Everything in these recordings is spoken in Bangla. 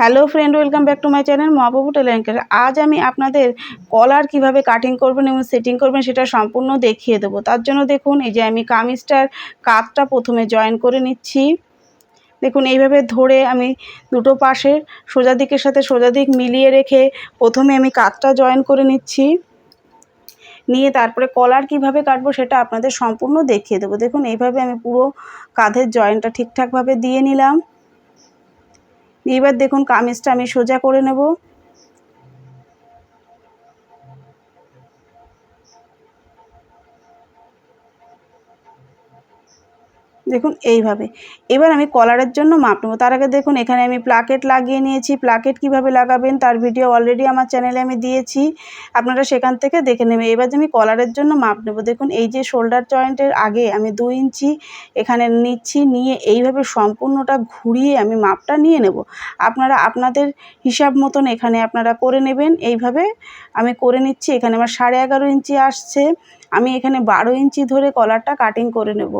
Hello friend welcome back to my channel Mahababu tailoring আজ আমি আপনাদের কলার কীভাবে কাটিং করবেন এবং সেটিং করবেন সেটা সম্পূর্ণ দেখিয়ে দেবো। তার জন্য দেখুন, এই যে আমি কামিজটার কাতটা প্রথমে জয়েন করে নিচ্ছি। দেখুন, এইভাবে ধরে আমি দুটো পাশে সোজা দিকের সাথে সোজা দিক মিলিয়ে রেখে প্রথমে আমি কাতটা জয়েন করে নিচ্ছি। নিয়ে তারপরে কলার কীভাবে কাটবো সেটা আপনাদের সম্পূর্ণ দেখিয়ে দেবো। দেখুন, এইভাবে আমি পুরো কাঁধের জয়েন্টটা ঠিকঠাকভাবে দিয়ে নিলাম। এবার দেখুন কামিজটা আমি সোজা করে নেব। দেখুন, এইভাবে। এবার আমি কলারের জন্য মাপ নেব। তার আগে দেখুন, এখানে আমি প্লাকেট লাগিয়ে নিয়েছি। প্লাকেট কীভাবে লাগাবেন তার ভিডিও অলরেডি আমার চ্যানেলে আমি দিয়েছি। আপনারা সেখান থেকে দেখে নেবেন। এবার যে আমি কলারের জন্য মাপ নেব, দেখুন, এই যে শোল্ডার জয়েন্টের আগে আমি দু ইঞ্চি এখানে নিচ্ছি, নিয়ে এইভাবে সম্পূর্ণটা ঘুরিয়ে আমি মাপটা নিয়ে নেব। আপনারা, আপনাদের হিসাব মতন এখানে আপনারা করে নেবেন। এইভাবে আমি করে নিচ্ছি। এখানে আমার সাড়ে এগারো ইঞ্চি আসছে। আমি এখানে বারো ইঞ্চি ধরে কলারটা কাটিং করে নেব।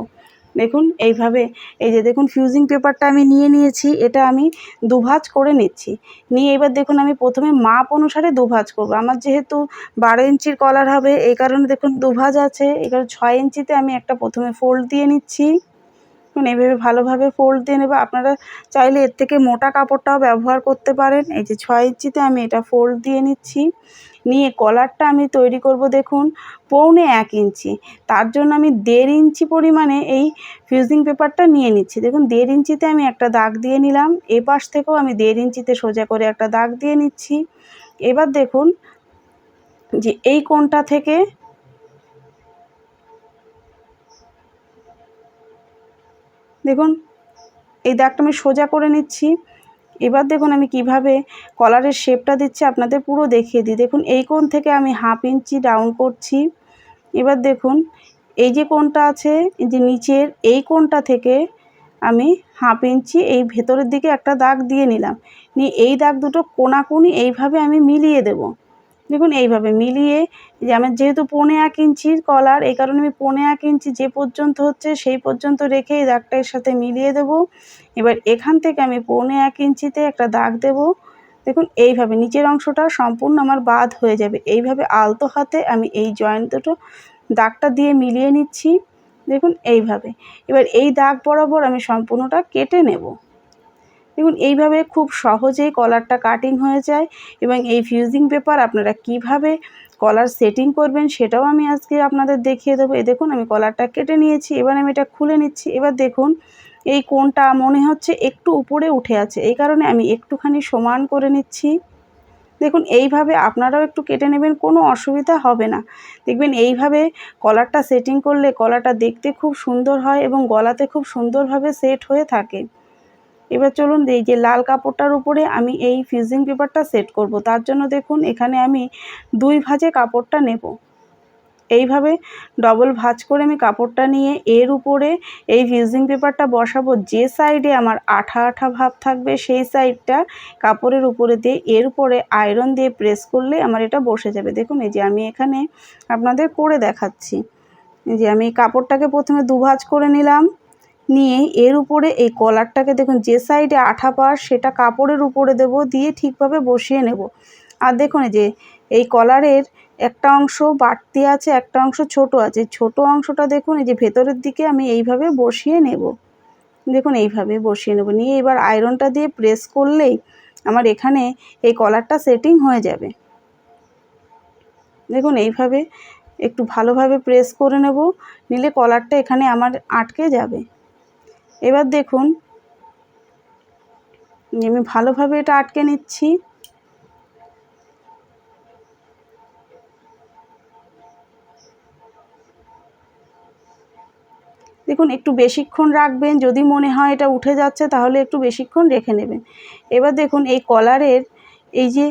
দেখুন, এইভাবে, এই যে দেখুন ফিউজিং পেপারটা আমি নিয়ে নিয়েছি, এটা আমি দুভাজ করে নিচ্ছি। নিয়ে এবার দেখুন, আমি প্রথমে মাপ অনুসারে দুভাজ করব। আমার যেহেতু বারো ইঞ্চির কলার হবে, এই কারণে দেখুন, দুভাজ আছে। এখানে ছয় ইঞ্চিতে আমি একটা প্রথমে ফোল্ড দিয়ে নিচ্ছি। দেখুন এইভাবে ভালোভাবে ফোল্ড দিয়ে নেবে। আপনারা চাইলে এর থেকে মোটা কাপড়টাও ব্যবহার করতে পারেন। এই যে ছয় ইঞ্চিতে আমি এটা ফোল্ড দিয়ে নিচ্ছি। নিয়ে কলারটা আমি তৈরি করব দেখুন, পৌনে এক ইঞ্চি। তার জন্য আমি দেড় ইঞ্চি পরিমাণে এই ফিউজিং পেপারটা নিয়ে নিচ্ছি। দেখুন, দেড় ইঞ্চিতে আমি একটা দাগ দিয়ে নিলাম। এ পাশ থেকেও আমি দেড় ইঞ্চিতে সোজা করে একটা দাগ দিয়ে নিচ্ছি। এবার দেখুন, যে এই কোণটা থেকে দেখুন, এই দাগটা আমি সোজা করে নিচ্ছি। এবার দেখুন আমি কীভাবে কলারের শেপটা দিচ্ছি, আপনাদের পুরো দেখিয়ে দিই। দেখুন, এই কোণ থেকে আমি হাফ ইঞ্চি ডাউন করছি। এবার দেখুন, এই যে কোণটা আছে যে নিচের এই কোণটা থেকে আমি হাফ ইঞ্চি এই ভেতরের দিকে একটা দাগ দিয়ে নিলাম। নিয়ে এই দাগ দুটো কোনাকুনি এইভাবে আমি মিলিয়ে দেবো। দেখুন, এইভাবে মিলিয়ে যে আমার যেহেতু পৌনে এক ইঞ্চির কলার, এই কারণে আমি পৌনে এক ইঞ্চি যে পর্যন্ত হচ্ছে সেই পর্যন্ত রেখে এই দাগটার সাথে মিলিয়ে দেব। এবার এখান থেকে আমি পৌনে এক ইঞ্চিতে একটা দাগ দেব। দেখুন, এইভাবে নিচের অংশটা সম্পূর্ণ আমার বাদ হয়ে যাবে। এইভাবে আলতো হাতে আমি এই জয়েন্ট দুটো দাগটা দিয়ে মিলিয়ে নিচ্ছি। দেখুন, এইভাবে। এবার এই দাগ বরাবর আমি সম্পূর্ণটা কেটে নেব। দেখুন, এইভাবে খুব সহজেই কলারটা কাটিং হয়ে যায় এবং এই ফিউজিং পেপার আপনারা কীভাবে কলার সেটিং করবেন সেটাও আমি আজকে আপনাদের দেখিয়ে দেবো। এই দেখুন, আমি কলারটা কেটে নিয়েছি, এবার আমি এটা খুলে নিচ্ছি। এবার দেখুন, এই কোনটা মনে হচ্ছে একটু উপরে উঠে আছে, এই কারণে আমি একটুখানি সমান করে নিচ্ছি। দেখুন, এইভাবে আপনারাও একটু কেটে নেবেন, কোনো অসুবিধা হবে না। দেখবেন, এইভাবে কলারটা সেটিং করলে কলারটা দেখতে খুব সুন্দর হয় এবং গলাতে খুব সুন্দরভাবে সেট হয়ে থাকে। এবার চলুন এই যে লাল কাপড়টার উপরে আমি এই ফিউজিং পেপারটা সেট করব। তার জন্য দেখুন, এখানে আমি দুই ভাজে কাপড়টা নেব। এইভাবে ডবল ভাজ করে আমি কাপড়টা নিয়ে এর উপরে এই ফিউজিং পেপারটা বসাবো। যে সাইডে আমার আঠা আঠা ভাব থাকবে, সেই সাইডটা কাপড়ের উপরে দিয়ে এর উপরে আয়রন দিয়ে প্রেস করলে আমার এটা বসে যাবে। দেখুন, এই যে আমি এখানে আপনাদের করে দেখাচ্ছি। যে আমি কাপড়টাকে প্রথমে দুভাজ করে নিলাম। নিয়ে এর উপরে এই কলারটাকে দেখুন, যে সাইডে আঠা পাশ সেটা কাপড়ের উপরে দেব, দিয়ে ঠিকভাবে বসিয়ে নেব। আর দেখুন যে, এই কলারের একটা অংশ বাড়তি আছে, একটা অংশ ছোট আছে। ছোট অংশটা দেখুন, এই যে ভেতরের দিকে আমি এইভাবে বসিয়ে নেব। দেখুন, এইভাবে বসিয়ে নেব। নিয়ে এবার আয়রনটা দিয়ে প্রেস করলেই আমার এখানে এই কলারটা সেটিং হয়ে যাবে। দেখুন, এইভাবে একটু ভালোভাবে প্রেস করে নেব, নিলে কলারটা এখানে আমার আটকে যাবে। এবার দেখুন, আমি ভালোভাবে এটা আটকে নিচ্ছি। দেখুন, একটু বেশিক্ষণ রাখবেন, যদি মনে হয় এটা উঠে যাচ্ছে, তাহলে একটু বেশিক্ষণ রেখে নেবেন। এবার দেখুন, এই কলারের এই যে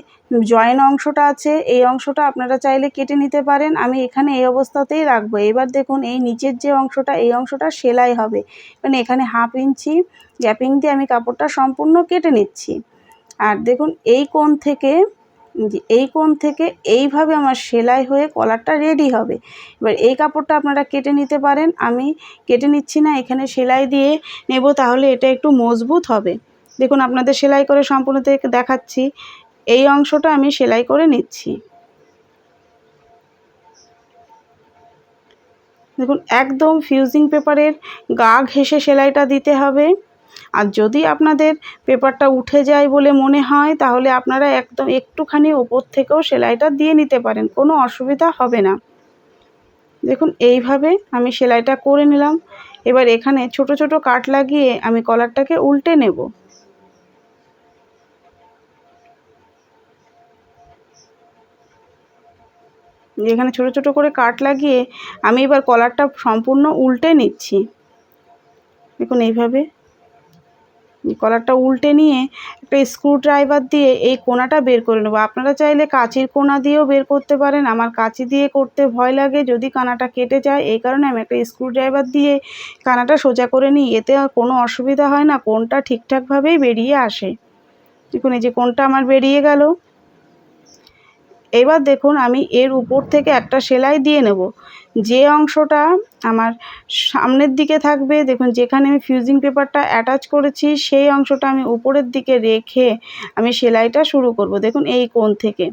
জয়েন অংশটা আছে, এই অংশটা আপনারা চাইলে কেটে নিতে পারেন। আমি এখানে এই অবস্থাতেই রাখব। এবার দেখুন, এই নিচের যে অংশটা, এই অংশটা সেলাই হবে। মানে এখানে হাফ ইঞ্চি গ্যাপিং দিয়ে আমি কাপড়টা সম্পূর্ণ কেটে নিচ্ছি। আর দেখুন, এই কোণ থেকে, এই কোণ থেকে এইভাবে আমার সেলাই হয়ে কলারটা রেডি হবে। এবার এই কাপড়টা আপনারা কেটে নিতে পারেন। আমি কেটে নিচ্ছি না, এখানে সেলাই দিয়ে নেব, তাহলে এটা একটু মজবুত হবে। দেখুন, আপনাদের সেলাই করে সম্পূর্ণ থেকে দেখাচ্ছি। এই অংশটা আমি সেলাই করে নিচ্ছি। দেখুন, একদম ফিউজিং পেপারের গা ঘেঁষে সেলাইটা দিতে হবে। আর যদি আপনাদের পেপারটা উঠে যায় বলে মনে হয়, তাহলে আপনারা একদম একটুখানি ওপর থেকেও সেলাইটা দিয়ে নিতে পারেন, কোনো অসুবিধা হবে না। দেখুন, এইভাবে আমি সেলাইটা করে নিলাম। এবার এখানে ছোট ছোট কাট লাগিয়ে আমি কলারটাকে উল্টে নেব। এখানে ছোট ছোট করে কাট লাগিয়ে আমি এবার কলারটা সম্পূর্ণ উল্টে নিচ্ছি। দেখুন এইভাবে। কলারটা উল্টে নিয়ে একটা স্ক্রু ড্রাইভার দিয়ে এই কোনাটা বের করে নেব। আপনারা চাইলে কাঁচির কোনা দিয়েও বের করতে পারেন। আমার কাঁচি দিয়ে করতে ভয় লাগে। যদি কানাটা কেটে যায়, এই কারণে আমি একটা স্ক্রু ড্রাইভার দিয়ে কানাটা সোজা করে নিই। এতে কোনো অসুবিধা হয় না। কোনটা ঠিকঠাকভাবেই বেরিয়ে আসে। দেখুন এই যে কোনটা আমার বেরিয়ে গেল। এবার দেখুন আমি এর উপর থেকে একটা সেলাই দিয়ে নেব। যে অংশটা আমার সামনের দিকে থাকবে, দেখুন যেখানে আমি ফিউজিং পেপারটা অ্যাটাচ করেছি, সেই অংশটা আমি উপরের দিকে রেখে আমি সেলাইটা শুরু করব। দেখুন এই কোণ থেকে।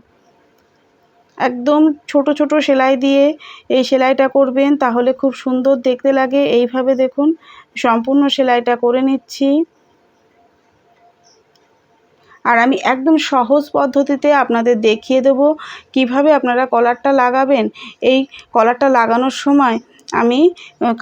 একদম ছোট ছোট সেলাই দিয়ে এই সেলাইটা করবেন, তাহলে খুব সুন্দর দেখতে লাগে। এইভাবে দেখুন, সম্পূর্ণ সেলাইটা করে নিচ্ছি। আর আমি একদম সহজ পদ্ধতিতে আপনাদের দেখিয়ে দেব কীভাবে আপনারা কলারটা লাগাবেন। এই কলারটা লাগানোর সময় আমি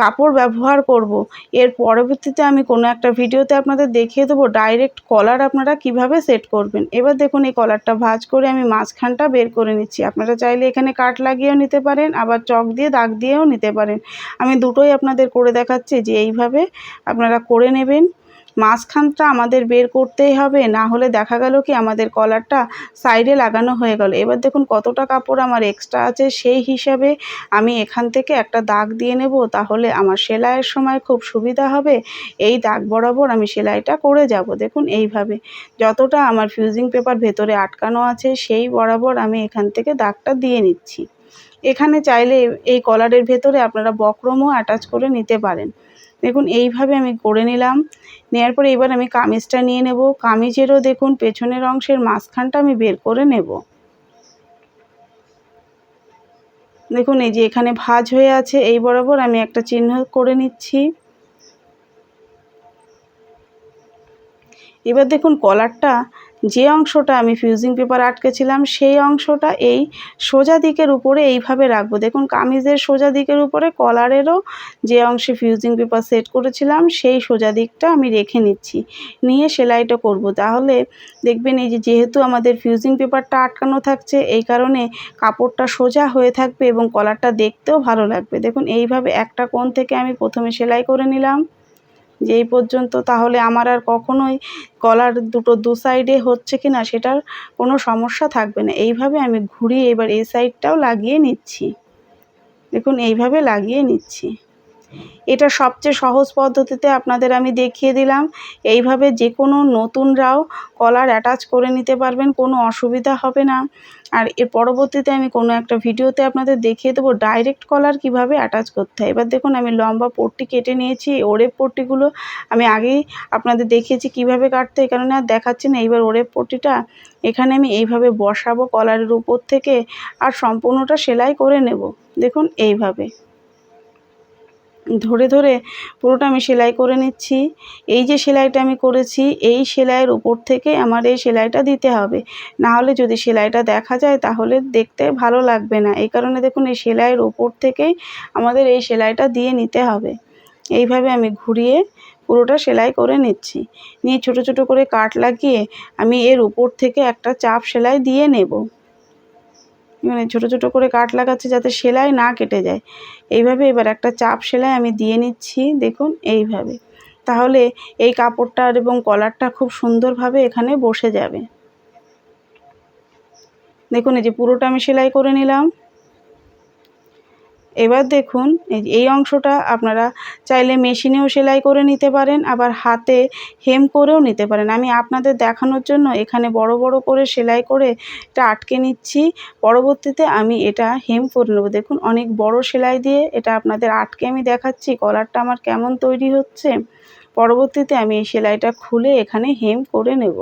কাপড় ব্যবহার করব। এর পরবর্তীতে আমি কোনো একটা ভিডিওতে আপনাদের দেখিয়ে দেবো ডাইরেক্ট কলার আপনারা কীভাবে সেট করবেন। এবার দেখুন এই কলারটা ভাজ করে আমি মাঝখানটা বের করে নিচ্ছি। আপনারা চাইলে এখানে কাট লাগিয়েও নিতে পারেন, আবার চক দিয়ে দাগ দিয়েও নিতে পারেন। আমি দুটোই আপনাদের করে দেখাচ্ছি যে এইভাবে আপনারা করে নেবেন। মাঝখানটা আমাদের বের করতেই হবে, না হলে দেখা গেল কি আমাদের কলারটা সাইডে লাগানো হয়ে গেল। এবার দেখুন কতটা কাপড় আমার এক্সট্রা আছে, সেই হিসাবে আমি এখান থেকে একটা দাগ দিয়ে নেব, তাহলে আমার সেলাইয়ের সময় খুব সুবিধা হবে। এই দাগ বরাবর আমি সেলাইটা করে যাব, দেখুন এইভাবে। যতটা আমার ফিউজিং পেপার ভেতরে আটকানো আছে, সেই বরাবর আমি এখান থেকে দাগটা দিয়ে নিচ্ছি। এখানে চাইলে এই কলারের ভেতরে আপনারা বক্রমও অ্যাটাচ করে নিতে পারেন। দেখুন, এইভাবে আমি করে নিলাম। নেওয়ার পরে এবার আমি কামিজটা নিয়ে নেব। কামিজেরও দেখুন, পেছনের অংশের মাঝখানটা আমি বের করে নেব। দেখুন, এই যে এখানে ভাজ হয়ে আছে, এই বরাবর আমি একটা চিহ্ন করে নিচ্ছি। এবার দেখুন, কলারটা যে অংশটা আমি ফিউজিং পেপার আটকেছিলাম, সেই অংশটা এই সোজা দিকের উপরে এইভাবে রাখব। দেখুন, কামিজের সোজা দিকের উপরে কলারেরও যে অংশে ফিউজিং পেপার সেট করেছিলাম, সেই সোজা দিকটা আমি রেখে নিচ্ছি। নিয়ে সেলাইটা করব। তাহলে দেখবেন এই যে যেহেতু আমাদের ফিউজিং পেপারটা আটকানো থাকছে, এই কারণে কাপড়টা সোজা হয়ে থাকবে এবং কলারটা দেখতেও ভালো লাগবে। দেখুন, এইভাবে একটা কোণ থেকে আমি প্রথমে সেলাই করে নিলাম। যে এই পর্যন্ত তাহলে আমার আর কখনোই গলার দুটো দু সাইডে হচ্ছে কি না সেটার কোনো সমস্যা থাকবে না। এইভাবে আমি ঘুরিয়ে এবার এই সাইডটাও লাগিয়ে নিচ্ছি। দেখুন, এইভাবে লাগিয়ে নিচ্ছি। এটা সবচেয়ে সহজ পদ্ধতিতে আপনাদের আমি দেখিয়ে দিলাম। এইভাবে যে কোনো নতুনরাও কলার অ্যাটাচ করে নিতে পারবেন, কোনো অসুবিধা হবে না। আর এর পরবর্তীতে আমি কোনো একটা ভিডিওতে আপনাদের দেখিয়ে দেবো ডাইরেক্ট কলার কীভাবে অ্যাটাচ করতে হয়। এবার দেখুন, আমি লম্বা পট্টি কেটে নিয়েছি ওরেপ পট্টিগুলো আমি আগেই আপনাদের দেখিয়েছি কীভাবে কাটতে এই কারণে আর দেখাচ্ছি না। এইবার ওরেপ পট্টিটা এখানে আমি এইভাবে বসাবো কলারের উপর থেকে, আর সম্পূর্ণটা সেলাই করে নেব। দেখুন, এইভাবে। ধরে ধরে পুরোটা আমি সেলাই করে নিচ্ছি। এই যে সেলাইটা আমি করেছি, এই সেলাইয়ের উপর থেকে আমার এই সেলাইটা দিতে হবে। না হলে যদি সেলাইটা দেখা যায় তাহলে দেখতে ভালো লাগবে না। এই কারণে দেখুন, এই সেলাইয়ের উপর থেকেই আমাদের এই সেলাইটা দিয়ে নিতে হবে। এইভাবে আমি ঘুরিয়ে পুরোটা সেলাই করে নিচ্ছি। নিয়ে ছোট ছোট করে কাট লাগিয়ে আমি এর উপর থেকে একটা চাপ সেলাই দিয়ে নেব। মানে ছোটো ছোটো করে কাট লাগাচ্ছি যাতে সেলাই না কেটে যায়। এইভাবে এবার একটা চাপ সেলাই আমি দিয়ে নিচ্ছি, দেখুন এইভাবে। তাহলে এই কাপড়টার এবং কলারটা খুব সুন্দরভাবে এখানে বসে যাবে। দেখুন এই যে পুরোটা আমি সেলাই করে নিলাম। এবার দেখুন, এই অংশটা আপনারা চাইলে মেশিনেও সেলাই করে নিতে পারেন, আবার হাতে হেম করেও নিতে পারেন। আমি আপনাদের দেখানোর জন্য এখানে বড় বড় করে সেলাই করে এটা আটকে নিচ্ছি। পরবর্তীতে আমি এটা হেম করে নেব। দেখুন, অনেক বড় সেলাই দিয়ে এটা আপনাদের আটকে আমি দেখাচ্ছি, কলারটা আমার কেমন তৈরি হচ্ছে। পরবর্তীতে আমি এই সেলাইটা খুলে এখানে হেম করে নেব।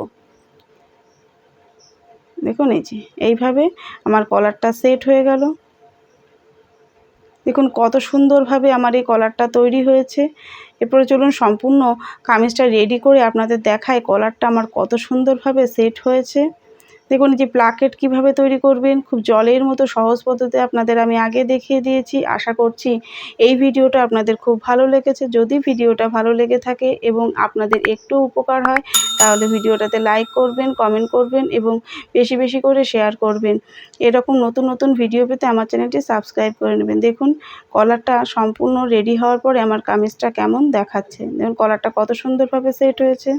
দেখুন, এই যে এইভাবে আমার কলারটা সেট হয়ে গেল। দেখুন, কত সুন্দরভাবে আমার এই কলারটা তৈরি হয়েছে। এরপরে চলুন সম্পূর্ণ কামিজটা রেডি করে আপনাদের দেখায় কলারটা আমার কত সুন্দরভাবে সেট হয়েছে। দেখুন যে প্লাকেট কীভাবে তৈরি করবেন, খুব জলের মতো সহজ পদ্ধতি আপনাদের আমি আগে দেখিয়ে দিয়েছি। আশা করছি এই ভিডিওটা আপনাদের খুব ভালো লেগেছে। যদি ভিডিওটা ভালো লেগে থাকে এবং আপনাদের একটু উপকার হয়, তাহলে ভিডিওটাতে লাইক করবেন, কমেন্ট করবেন এবং বেশি বেশি করে শেয়ার করবেন। এরকম নতুন নতুন ভিডিও পেতে আমার চ্যানেলটি সাবস্ক্রাইব করে নেবেন। দেখুন, কলারটা সম্পূর্ণ রেডি হওয়ার পরে আমার কামিজটা কেমন দেখাচ্ছে। দেখুন, কলারটা কত সুন্দরভাবে সেট হয়েছে।